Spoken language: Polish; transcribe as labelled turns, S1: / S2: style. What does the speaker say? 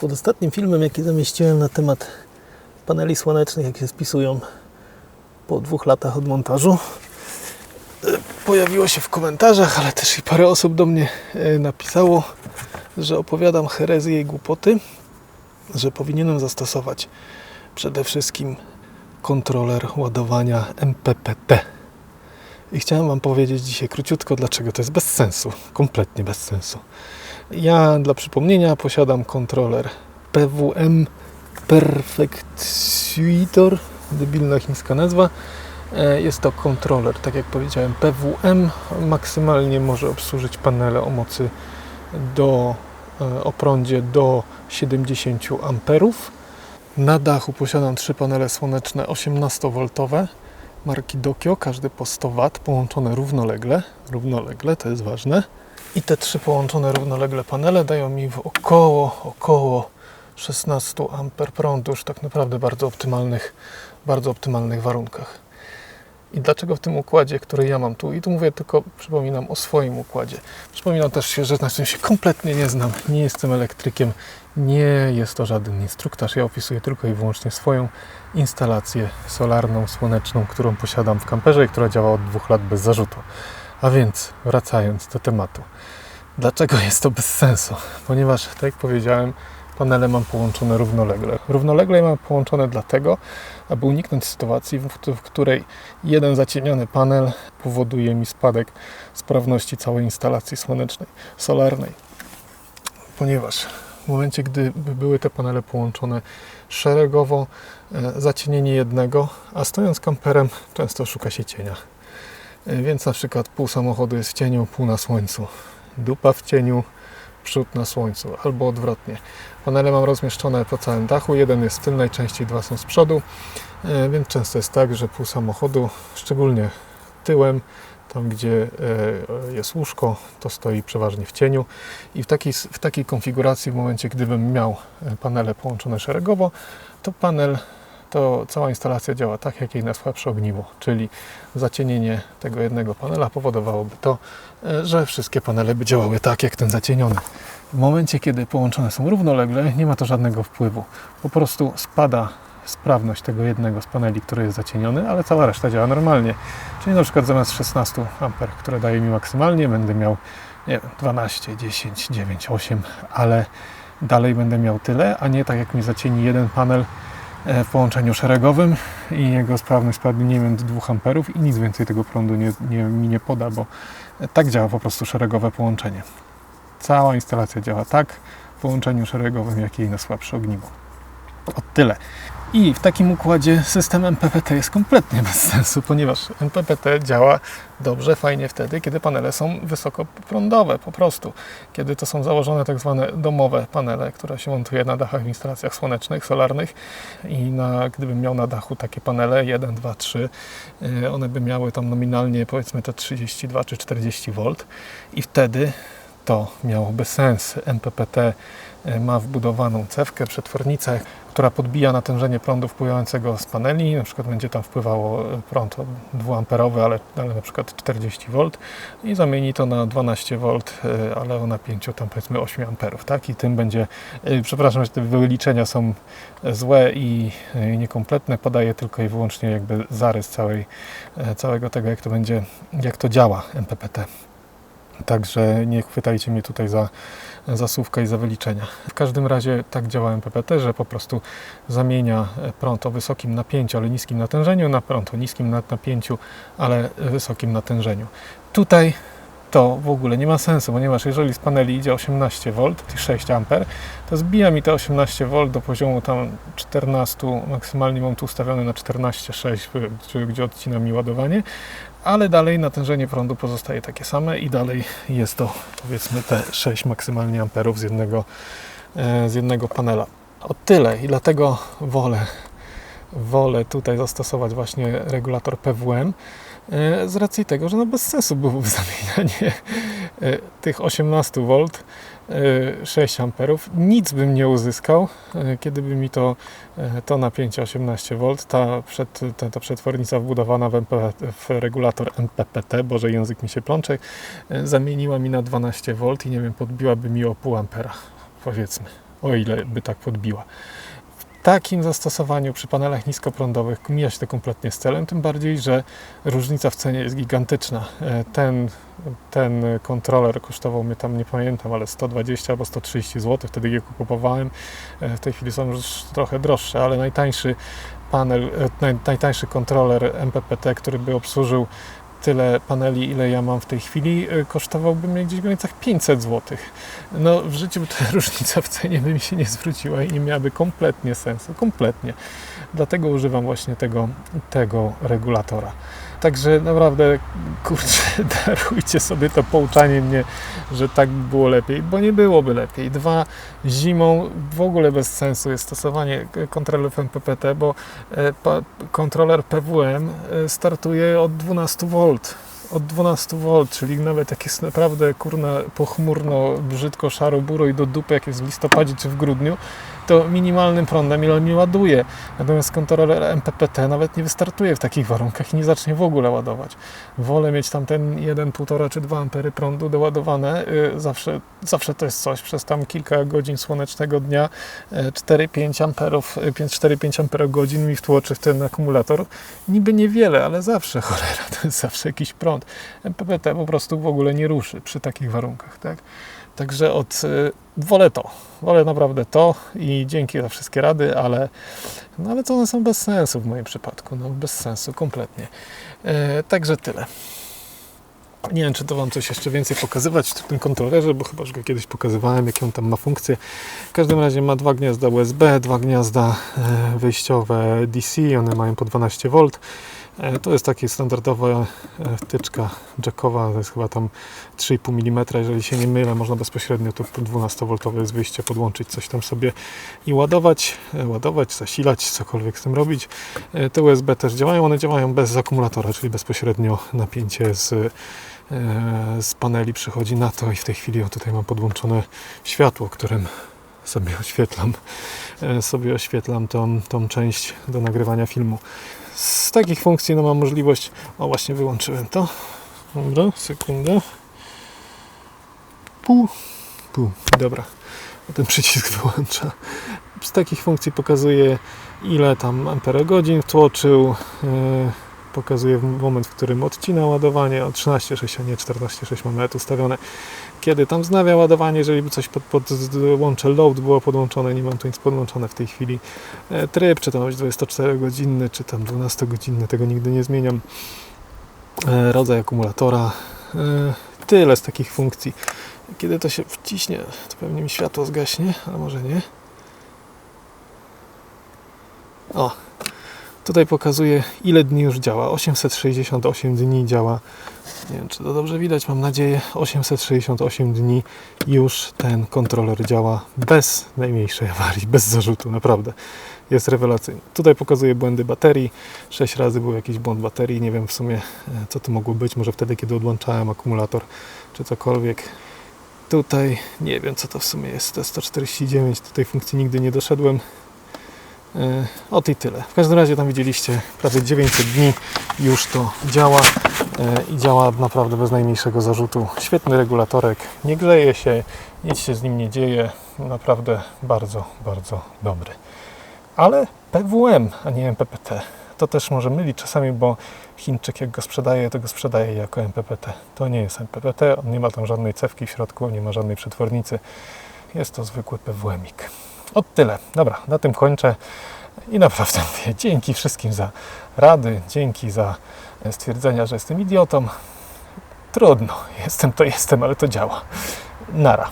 S1: Pod ostatnim filmem, jaki zamieściłem na temat paneli słonecznych, jak się spisują po dwóch latach od montażu, e, pojawiło się w komentarzach, ale też i parę osób do mnie e, napisało, że opowiadam herezję i głupoty, że powinienem zastosować przede wszystkim kontroler ładowania MPPT. I chciałem Wam powiedzieć dzisiaj króciutko, dlaczego to jest bez sensu, kompletnie bez sensu. Ja dla przypomnienia posiadam kontroler PWM Perfectuitor, debilna chińska nazwa. E, Jest to kontroler, tak jak powiedziałem, PWM. Maksymalnie może obsłużyć panele o mocy do, e, o prądzie do 70 amperów. Na dachu posiadam trzy panele słoneczne 18V marki Dokio, każdy po 100 W, połączone równolegle. Równolegle, to jest ważne. I te trzy połączone równolegle panele dają mi w około, około 16 A prądu, już tak naprawdę bardzo optymalnych, bardzo optymalnych warunkach. I dlaczego w tym układzie, który ja mam tu, i tu mówię tylko, przypominam o swoim układzie. Przypominam też się, że na tym się kompletnie nie znam, nie jestem elektrykiem, nie jest to żaden instruktaż, ja opisuję tylko i wyłącznie swoją instalację solarną, słoneczną, którą posiadam w kamperze i która działa od dwóch lat bez zarzutu. A więc, wracając do tematu. Dlaczego jest to bez sensu? Ponieważ, tak jak powiedziałem, panele mam połączone równolegle. Równolegle je mam połączone dlatego, aby uniknąć sytuacji, w, której jeden zacieniony panel powoduje mi spadek sprawności całej instalacji słonecznej, solarnej. Ponieważ w momencie, gdy były te panele połączone szeregowo, e, zacienienie jednego, a stojąc kamperem często szuka się cienia. E, Więc na przykład pół samochodu jest w cieniu, pół na słońcu. Dupa w cieniu, przód na słońcu, albo odwrotnie. Panele mam rozmieszczone po całym dachu, jeden jest w tylnej części, dwa są z przodu, e, więc często jest tak, że pół samochodu, szczególnie tyłem, tam gdzie e, jest łóżko, to stoi przeważnie w cieniu i w takiej, w takiej konfiguracji, w momencie gdybym miał panele połączone szeregowo, to panel, to cała instalacja działa tak, jak jej najsłabsze ogniwo, czyli zacienienie tego jednego panela powodowałoby to, e, że wszystkie panele by działały tak, jak ten zacieniony. W momencie, kiedy połączone są równolegle, nie ma to żadnego wpływu. Po prostu spada sprawność tego jednego z paneli, który jest zacieniony, ale cała reszta działa normalnie. Czyli na przykład zamiast 16 A, które daje mi maksymalnie, będę miał nie wiem, 12, 10, 9, 8, ale dalej będę miał tyle, a nie tak jak mi zacieni jeden panel w połączeniu szeregowym i jego sprawność spadnie nie wiem, do 2 amperów i nic więcej tego prądu nie, nie, mi nie poda, bo tak działa po prostu szeregowe połączenie. Cała instalacja działa tak w połączeniu szeregowym, jak jej najsłabsze ogniwo. O tyle. I w takim układzie system MPPT jest kompletnie bez sensu, ponieważ MPPT działa dobrze, fajnie wtedy, kiedy panele są wysokoprądowe po prostu. Kiedy to są założone tak zwane domowe panele, które się montuje na dachach w instalacjach słonecznych, solarnych i na, gdybym miał na dachu takie panele 1, 2, 3, yy, one by miały tam nominalnie powiedzmy te 32 czy 40 V i wtedy to miałoby sens. MPPT y, ma wbudowaną cewkę, przetwornicę, która podbija natężenie prądu wpływającego z paneli. Na przykład będzie tam wpływało y, prąd 2 amperowy, ale, ale na przykład 40 V i zamieni to na 12 V, y, ale o napięciu tam powiedzmy 8 amperów, tak? I tym będzie, przepraszam, że te wyliczenia są złe i niekompletne, podaję tylko i wyłącznie jakby zarys całej, całego tego, jak to będzie, jak to działa MPPT. Także nie chwytajcie mnie tutaj za, za słówka i za wyliczenia. W każdym razie tak działa MPPT, że po prostu zamienia prąd o wysokim napięciu, ale niskim natężeniu na prąd o niskim napięciu, ale wysokim natężeniu. Tutaj to w ogóle nie ma sensu, ponieważ jeżeli z paneli idzie 18 V, 6 A, to zbija mi te 18 V do poziomu tam 14, maksymalnie mam tu ustawione na 14,6, gdzie odcina mi ładowanie, ale dalej natężenie prądu pozostaje takie same i dalej jest to powiedzmy te 6 maksymalnie amperów z jednego, z jednego panela. O tyle i dlatego wolę, wolę tutaj zastosować właśnie regulator PWM, z racji tego, że no bez sensu byłoby zamienianie tych 18 V 6 amperów. Nic bym nie uzyskał, kiedy by mi to, to napięcie 18 V, ta, przed, ta, ta przetwornica wbudowana w, MP, w regulator MPPT, boże język mi się plącze, zamieniła mi na 12 V i nie wiem, podbiłaby mi o pół ampera, powiedzmy. o ile by tak podbiła. Takim zastosowaniu przy panelach niskoprądowych mija się to kompletnie z celem, tym bardziej, że różnica w cenie jest gigantyczna. E, Ten, ten kontroler kosztował mnie tam, nie pamiętam, ale 120 albo 130 zł, wtedy je kupowałem. E, W tej chwili są już trochę droższe, ale najtańszy panel, e, naj, najtańszy kontroler MPPT, który by obsłużył tyle paneli, ile ja mam w tej chwili, e, kosztowałby mnie gdzieś w granicach 500 zł. No w życiu ta różnica w cenie by mi się nie zwróciła i nie miałaby kompletnie sensu, kompletnie. Dlatego używam właśnie tego, tego regulatora. Także naprawdę, kurczę, darujcie sobie to pouczanie mnie, że tak by było lepiej, bo nie byłoby lepiej. Dwa, zimą w ogóle bez sensu jest stosowanie kontrolerów MPPT, bo e, kontroler PWM e, startuje od 12 V. Od 12 V, czyli nawet jak jest naprawdę kurna pochmurno, brzydko, szaro, buro i do dupy, jak jest w listopadzie czy w grudniu, to minimalnym prądem ile mi ładuje. Natomiast kontroler MPPT nawet nie wystartuje w takich warunkach i nie zacznie w ogóle ładować. Wolę mieć tam ten 1, 1,5 czy 2 ampery prądu doładowane. y, Zawsze, zawsze to jest coś. Przez tam kilka godzin słonecznego dnia y, 4-5 amperów, y, 4-5 amperogodzin mi wtłoczy w ten akumulator. Niby niewiele, ale zawsze cholera, to jest zawsze jakiś prąd. MPPT po prostu w ogóle nie ruszy przy takich warunkach, tak? Także od, y, wolę to, wolę naprawdę to i dzięki za wszystkie rady, ale, no ale to one są bez sensu w moim przypadku, no bez sensu kompletnie. E, także tyle. Nie wiem, czy to Wam coś jeszcze więcej pokazywać w tym kontrolerze, bo chyba już go kiedyś pokazywałem, jakie on tam ma funkcje. W każdym razie ma dwa gniazda USB, dwa gniazda e, wyjściowe DC, one mają po 12V. E, To jest takie standardowa e, wtyczka jackowa, to jest chyba tam 3,5 mm, jeżeli się nie mylę, można bezpośrednio tu 12V jest wyjście, podłączyć coś tam sobie i ładować, e, ładować, zasilać, cokolwiek z tym robić. E, Te USB też działają, one działają bez akumulatora, czyli bezpośrednio napięcie z, e, z paneli przychodzi na to i w tej chwili o, tutaj mam podłączone światło, którym sobie oświetlam, e, sobie oświetlam tą, tą część do nagrywania filmu. Z takich funkcji no, mam możliwość. O, właśnie wyłączyłem to. Dobra, sekundę. Pół. Pół. Dobra. Ten przycisk wyłącza. Z takich funkcji pokazuje, ile tam amperogodzin wtłoczył. Yy, pokazuje moment, w którym odcina ładowanie. O 13,6, a nie 14,6 mamy nawet ustawione. Kiedy tam wznawia ładowanie, jeżeli by coś pod, load było podłączone, nie mam tu nic podłączone w tej chwili. E, Tryb, czy to ma być 24-godzinny, czy tam 12-godzinny, tego nigdy nie zmieniam. E, Rodzaj akumulatora. E, Tyle z takich funkcji. Kiedy to się wciśnie, to pewnie mi światło zgaśnie, a może nie. O, tutaj pokazuje ile dni już działa. 868 dni działa. Nie wiem, czy to dobrze widać, mam nadzieję. 868 dni już ten kontroler działa bez najmniejszej awarii, bez zarzutu, naprawdę. Jest rewelacyjny. Tutaj pokazuje błędy baterii. 6 razy był jakiś błąd baterii. Nie wiem w sumie, e, co to mogło być. Może wtedy, kiedy odłączałem akumulator, czy cokolwiek. Tutaj nie wiem, co to w sumie jest. T149. Do tej funkcji nigdy nie doszedłem. E, Ot i tyle. W każdym razie tam widzieliście prawie 900 dni już to działa e, i działa naprawdę bez najmniejszego zarzutu. Świetny regulatorek, nie grzeje się, nic się z nim nie dzieje. Naprawdę bardzo, bardzo dobry. Ale PWM, a nie MPPT. To też może mylić czasami, bo Chińczyk jak go sprzedaje, to go sprzedaje jako MPPT. To nie jest MPPT, on nie ma tam żadnej cewki w środku, nie ma żadnej przetwornicy. Jest to zwykły PWM-ik. Od tyle. Dobra, na tym kończę. I naprawdę mówię, dzięki wszystkim za rady, dzięki za stwierdzenia, że jestem idiotą. Trudno, jestem to jestem, ale to działa. Nara.